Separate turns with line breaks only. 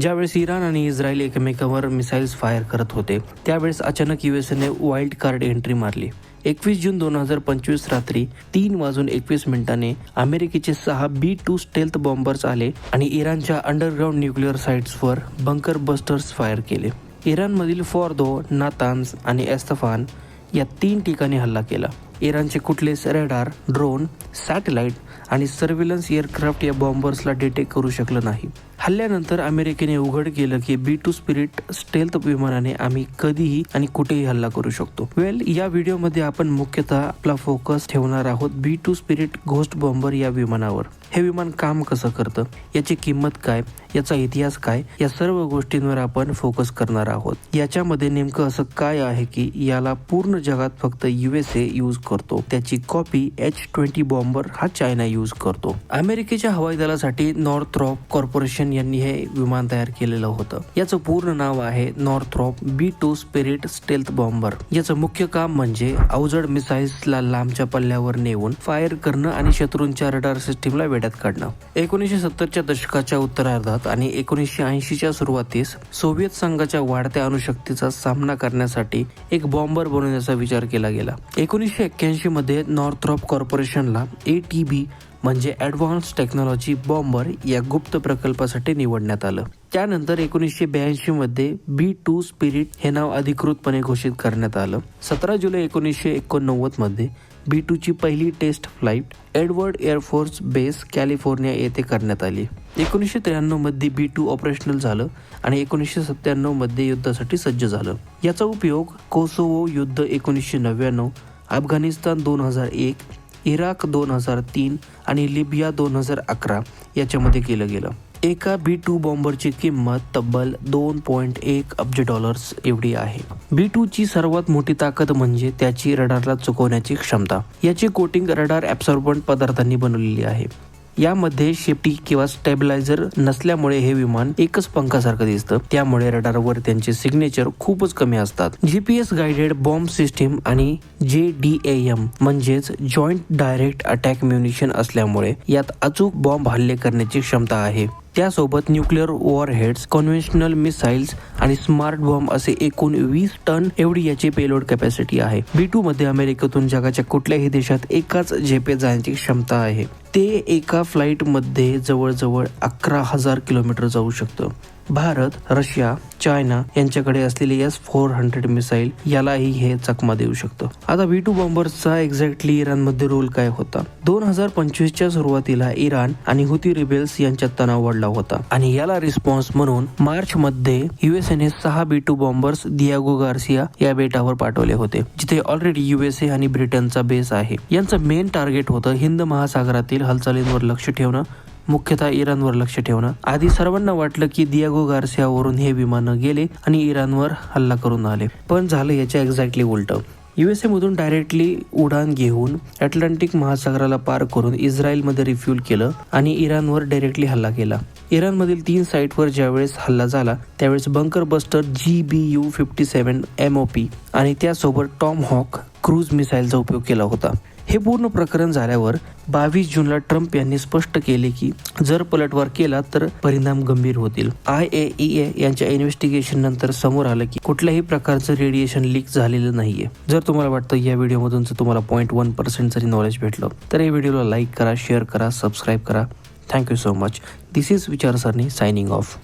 ज्यावेळेस इराण आणि इस्रायल एकमेकांवर मिसाईल्स फायर करत होते त्यावेळेस अचानक युएसएने वाईल्ड कार्ड एंट्री मारली. एकवीस जून दोन हजार पंचवीस रात्री तीन वाजून एकवीस मिनिटांनी अमेरिकेचे सहा बी टू स्टेल्थ बॉम्बर्स आले आणि इराणच्या अंडरग्राऊंड न्यूक्लिअर साईट्सवर बंकर बस्टर्स फायर केले. इराणमधील फॉर्दो नातान्स आणि एस्तफान या तीन ठिकाणी हल्ला केला. इराणचे कुठलेच रेडार ड्रोन सॅटेलाइट आणि सर्व्हिलन्स एअरक्राफ्ट या बॉम्बर्सला डिटेक्ट करू शकलं नाही. हल्ल्यानंतर अमेरिकेने उघड केलं की बी टू स्पिरिट स्टेल्थ विमानाने आम्ही कधीही आणि कुठेही हल्ला करू शकतो. वेल या व्हिडिओमध्ये आपण मुख्यतः आपला फोकस ठेवणार आहोत B two spirit ghost bomber या विमानावर. हे विमान काम कसं करतं? याची किंमत काय? याचा इतिहास काय? या सर्व गोष्टींवर आपण फोकस करणार आहोत. याच्यामध्ये नेमकं असं काय आहे की याला पूर्ण जगात फक्त युएसए यूज करतो. त्याची कॉपी एच ट्वेंटी बॉम्बर हा चायना यूज करतो. अमेरिकेच्या हवाई दलासाठी नॉर्थरॉप कॉर्पोरेशन यांनी हे विमान तयार केलेलं होतं. याचं पूर्ण नाव आहे Northrop B two spirit stealth bomber याचं मुख्य काम म्हणजे अवजड मिसाईल्सला लांबच्या पल्ल्यावर नेऊन फायर करणं आणि शत्रूंच्या रडार सिस्टीमला वेड्यात काढणं. एकोणीसशे सत्तरच्या दशकाच्या उत्तरार्धात आणि एकोणीसशे ऐंशीच्या सुरुवातीस सोव्हिएत संघाच्या वाढत्या अणुशक्तीचा सामना करण्यासाठी एक बॉम्बर बनवण्याचा विचार केला गेला. एकोणीसशे एक्क्याऐंशी मध्ये नॉर्थरॉप कॉर्पोरेशनला ए टी बी म्हणजे ॲडव्हान्स टेक्नॉलॉजी बॉम्बर या गुप्त प्रकल्पासाठी निवडण्यात आलं. त्यानंतर एकोणीसशे ब्याऐंशी मध्ये बी टू स्पिरिट हे नाव अधिकृतपणे घोषित करण्यात आलं. सतरा जुलै एकोणीसशे एकोणनव्वदमध्ये बी टूची पहिली test flight Edward air force base California येथे करण्यात आली. एकोणीसशे त्र्याण्णवमध्ये बी टू ऑपरेशनल झालं आणि एकोणीसशे सत्त्याण्णवमध्ये युद्धासाठी सज्ज झालं. याचा उपयोग कोसोवो युद्ध एकोणीसशे नव्याण्णव अफगाणिस्तान दोन हजार एक इराक दोन हजार तीन आणि लिबिया दोन हजार अकरा याच्यामध्ये केलं गेलं. एका बी टू बॉम्बरची किंमत तब्बल दोन पॉईंट एक अब्ज डॉलर्स एवढी आहे. बी टूची सर्वात मोठी ताकद म्हणजे त्याची रडारला चुकवण्याची क्षमता. याची कोटिंग रडार ॲब्सॉर्बंट पदार्थांनी बनवलेली आहे. यामध्ये शेपटी किंवा स्टेबिलायझर नसल्यामुळे हे विमान एकच पंखासारखं दिसतं. त्यामुळे रडारवर त्यांचे सिग्नेचर खूपच कमी असतात. जीपीएस गायडेड बॉम्ब सिस्टीम आणि जे डी एम म्हणजेच जॉईंट डायरेक्ट अटॅक म्युनिशन असल्यामुळे यात अचूक बॉम्ब हल्ले करण्याची क्षमता आहे. त्यासोबत न्यूक्लिअर वॉरहेड्स कॉन्व्हेन्शनल मिसाईल्स आणि स्मार्ट बॉम्ब असे एकूण वीस टन एवढी याची पेलोड कॅपॅसिटी आहे. बी टू मध्ये अमेरिकेतून जगाच्या कुठल्याही देशात एकाच झेपे जाण्याची क्षमता आहे. ते एका फ्लाईटमध्ये जवळजवळ अकरा हजार किलोमीटर जाऊ शकतं. भारत रशिया चायना यांच्याकडे असलेले एस फोर हंड्रेड मिसाईल यालाही हे चकमा देऊ शकतं. आता व्ही टू बॉम्बर्सचा एक्झॅक्टली इराणमध्ये रोल काय होता? दोन हजार पंचवीसच्या सुरुवातीला इराण आणि हुती रिबेल्स यांच्यात तणाव वाढला होता. आणि याला रिस्पॉन्स म्हणून मार्च मध्ये युएसएने सहा B two bombers Diego Garcia या बेटावर पाठवले होते जिथे ऑलरेडी युएसए आणि ब्रिटनचा बेस आहे. यांचं मेन टार्गेट होतं हिंद महासागरातील हालचालींवर लक्ष ठेवणं मुख्यतः इराणवर लक्ष ठेवणं. आधी सर्वांना वाटलं की दियागो गार्सियावरून हे विमानं गेले आणि इराणवर हल्ला करून आले. पण झालं याच्या एक्झॅक्टली उलट. युएसए मधून डायरेक्टली उडान घेऊन अटलांटिक महासागराला पार करून इस्रायलमध्ये रिफ्युल केलं आणि इराणवर डायरेक्टली हल्ला केला. इराणमधील तीन साईटवर ज्यावेळेस हल्ला झाला त्यावेळेस bunker buster G B U fifty seven M O P आणि त्यासोबत टॉम हॉक क्रूज मिसाईलचा उपयोग केला होता. हे पूर्ण प्रकरण झाल्यावर बावीस जूनला ट्रम्प यांनी स्पष्ट केले की जर पलटवार केला तर परिणाम गंभीर होतील. आय ए ई ए यांच्या इन्व्हेस्टिगेशन नंतर समोर आलं की कुठल्याही प्रकारचं रेडिएशन लीक झालेलं नाहीये. जर तुम्हाला वाटतं या व्हिडिओमधून जर तुम्हाला पॉईंट वन पर्सेंट जरी नॉलेज भेटलं तर या व्हिडिओला लाईक करा शेअर करा सबस्क्राईब करा. Thank you so much this is Vicharsarani signing off